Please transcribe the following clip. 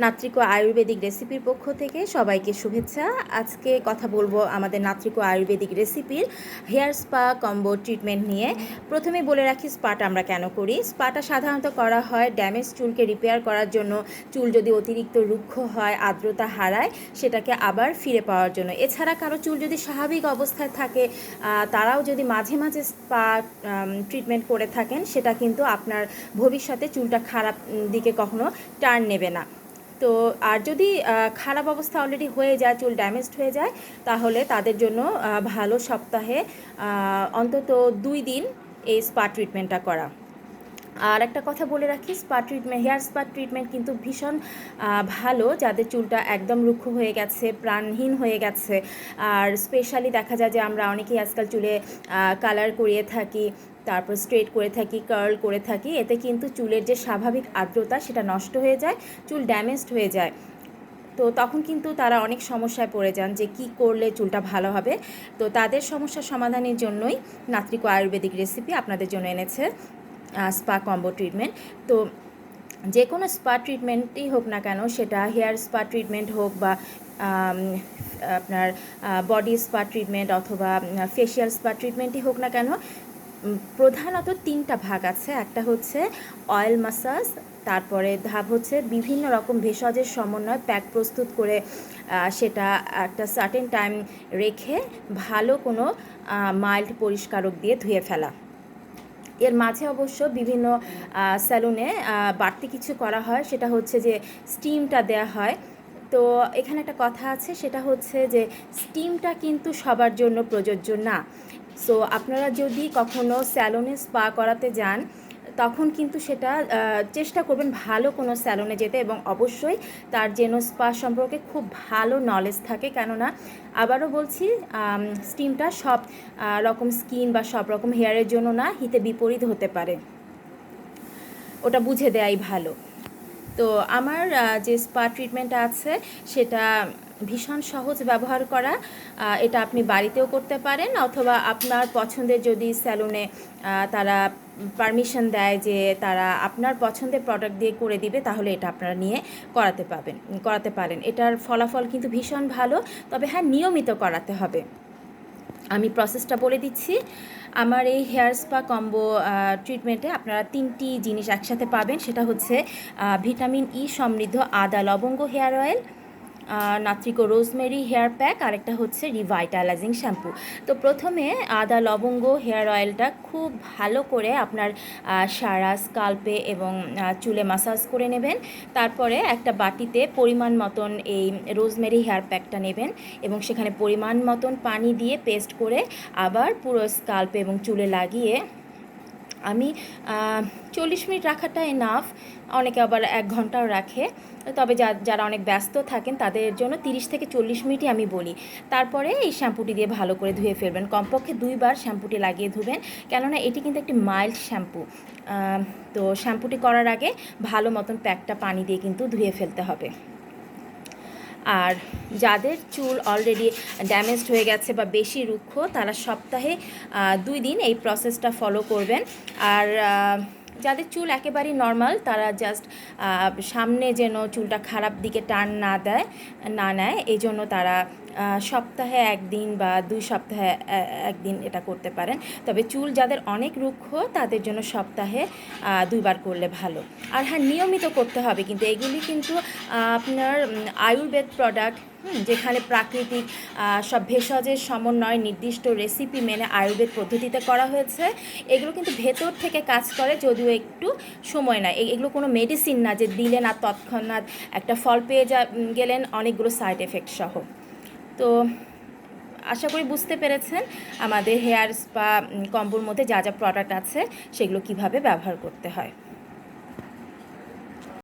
নাত্রিক আয়ুর্বেদিক রেসিপির পক্ষ থেকে সবাইকে শুভেচ্ছা। আজকে কথা বলব আমাদের নাত্রিক আয়ুর্বেদিক রেসিপির হেয়ার স্পা কম্বো ট্রিটমেন্ট নিয়ে। প্রথমে বলে রাখি, স্পাটা আমরা কেন করি? স্পাটা সাধারণত করা হয় ড্যামেজ চুলকে রিপেয়ার করার জন্য। চুল যদি অতিরিক্ত রুক্ষ হয়, আর্দ্রতা হারায়, সেটাকে আবার ফিরে পাওয়ার জন্য। এছাড়া কারও চুল যদি স্বাভাবিক অবস্থায় থাকে তারাও যদি মাঝে মাঝে স্পা ট্রিটমেন্ট করে থাকেন, সেটা কিন্তু আপনার ভবিষ্যতে চুলটা খারাপ দিকে কখনো টার্ন নেবে না। তো আর যদি খারাপ অবস্থা অলরেডি হয়ে যায়, চুল ড্যামেজড হয়ে যায়, তাহলে তাদের জন্য ভালো সপ্তাহে অন্তত দুই দিন এই স্পা ট্রিটমেন্টটা করা। আর একটা কথা বলে রাখি spa treatment hair spa treatment কিন্তু ভীষণ ভালো। যাদের চুলটা একদম রুক্ষ হয়ে গেছে, প্রাণহীন হয়ে গেছে, আর স্পেশালি দেখা যায় যে আমরা অনেকেই আজকাল চুলে কালার করিয়ে থাকি তারপর স্ট্রেট করে থাকি কার্ল করে থাকি, এতে কিন্তু চুলের যে স্বাভাবিক আর্দ্রতা সেটা নষ্ট হয়ে যায়, চুল ড্যামেজড হয়ে যায়। তো তখন কিন্তু তারা অনেক সমস্যায় পড়ে যান যে কি করলে চুলটা ভালো হবে। তো তাদের সমস্যার সমাধানের জন্যই নাত্রিক আয়ুর্বেদিক রেসিপি আপনাদের জন্য এনেছে স্পা কম্বো ট্রিটমেন্ট তো যে কোনো স্পা ট্রিটমেন্টই হোক না কেন, সেটা হেয়ার স্পা ট্রিটমেন্ট হোক বা আপনার বডি স্পা ট্রিটমেন্ট অথবা ফেশিয়াল স্পা ট্রিটমেন্টই হোক না কেন প্রধানত তিনটা ভাগ আছে। একটা হচ্ছে অয়েল মাসাজ তারপরে ধাপ হচ্ছে বিভিন্ন রকম ভেষজের সমন্বয় প্যাক প্রস্তুত করে সেটা একটা সার্টেন টাইম রেখে ভালো কোনো মাইল্ড পরিষ্কারক দিয়ে ধুয়ে ফেলা। এর মাঝে অবশ্য বিভিন্ন স্যালুনে বাড়তি কিছু করা হয়। সেটা হচ্ছে যে স্টিমটা দেয়া হয়। তো এখানে একটা কথা আছে, সেটা হচ্ছে যে স্টিমটা কিন্তু সবার জন্য প্রযোজ্য না। সো আপনারা যদি কখনো স্যালুনে স্পা করাতে যান, তখন কিন্তু সেটা চেষ্টা করবেন ভালো কোনো স্যালনে যেতে এবং অবশ্যই তার যেন স্পা সম্পর্কে খুব ভালো নলেজ থাকে। কেননা, আবারও বলছি স্টিমটা সব রকম স্কিন বা সব রকম হেয়ারের জন্য না, হিতে বিপরীত হতে পারে। ওটা বুঝে দেয়াই ভালো। তো আমার যে স্পা ট্রিটমেন্ট আছে, সেটা ভীষণ সহজ ব্যবহার করা এটা আপনি বাড়িতেও করতে পারেন অথবা আপনার পছন্দের যদি স্যালুনে তারা পারমিশন দেয় যে তারা আপনার পছন্দের প্রোডাক্ট দিয়ে করে দিবে, তাহলে এটা আপনারা নিয়ে করাতে পাবেন, করাতে পারেন। এটার ফলাফল কিন্তু ভীষণ ভালো, তবে হ্যাঁ নিয়মিত করাতে হবে। আমি প্রসেসটা বলে দিচ্ছি। আমার এই হেয়ার স্পা কম্বো ট্রিটমেন্টে আপনারা তিনটি জিনিস একসাথে পাবেন, সেটা হচ্ছে ভিটামিন ই সমৃদ্ধ আদা লবঙ্গ হেয়ার অয়েল নাত্রিক রোজমেরি হেয়ার প্যাক, আরেকটা হচ্ছে রিভাইটালাইজিং শ্যাম্পু। তো প্রথমে আদা, লবঙ্গ, হেয়ার অয়েলটা খুব ভালো করে আপনার সারা স্কাল্পে এবং চুলে মাসাজ করে নেবেন। তারপরে একটা বাটিতে পরিমাণ মতন এই রোজমেরি হেয়ার প্যাকটা নেবেন এবং সেখানে পরিমাণ মতন পানি দিয়ে পেস্ট করে আবার পুরো স্কাল্পে এবং চুলে লাগিয়ে আমি চল্লিশ মিনিট রাখাটা এনাফ অনেকে আবার এক ঘন্টাও রাখে। তবে যারা অনেক ব্যস্ত থাকেন, তাদের জন্য তিরিশ থেকে চল্লিশ মিনিটই আমি বলি। তারপরে এই শ্যাম্পুটি দিয়ে ভালো করে ধুয়ে ফেলবেন। কমপক্ষে দুইবার শ্যাম্পুটি লাগিয়ে ধুবেন। কেননা এটি কিন্তু একটি মাইল্ড শ্যাম্পু তো শ্যাম্পুটি করার আগে ভালো মতন প্যাকটা পানি দিয়ে কিন্তু ধুয়ে ফেলতে হবে। আর যাদের চুল অলরেডি ড্যামেজড হয়ে গেছে বা বেশি রুক্ষ, তারা সপ্তাহে দুই দিন এই প্রসেসটা ফলো করবেন। আর যাদের চুল একেবারেই নর্মাল তারা জাস্ট সামনে যেন চুলটা খারাপ দিকে টান না দেয়, না নেয় এই জন্য তারা সপ্তাহে একদিন বা দুই সপ্তাহে একদিন এটা করতে পারেন। তবে চুল যাদের অনেক রুক্ষ, তাদের জন্য সপ্তাহে দুইবার করলে ভালো। আর হ্যাঁ নিয়মিত করতে হবে কিন্তু, এগুলি কিন্তু আপনার আয়ুর্বেদ প্রোডাক্ট যেখানে প্রাকৃতিক সব ভেষজের সমন্বয় নির্দিষ্ট রেসিপি মেনে আয়ুর্বেদ পদ্ধতিতে করা হয়েছে। এগুলো কিন্তু ভেতর থেকে কাজ করে, যদিও একটু সময় এ- এগুলো কোনো মেডিসিন না যে দিলেন আর তৎক্ষণাৎ একটা ফল পেয়ে যা গেলেন অনেকগুলো সাইড এফেক্ট সহ। তো আশা করি বুঝতে পেরেছেন আমাদের হেয়ার স্পা কম্বোর মধ্যে যা যা প্রোডাক্ট আছে, সেগুলো কীভাবে ব্যবহার করতে হয়।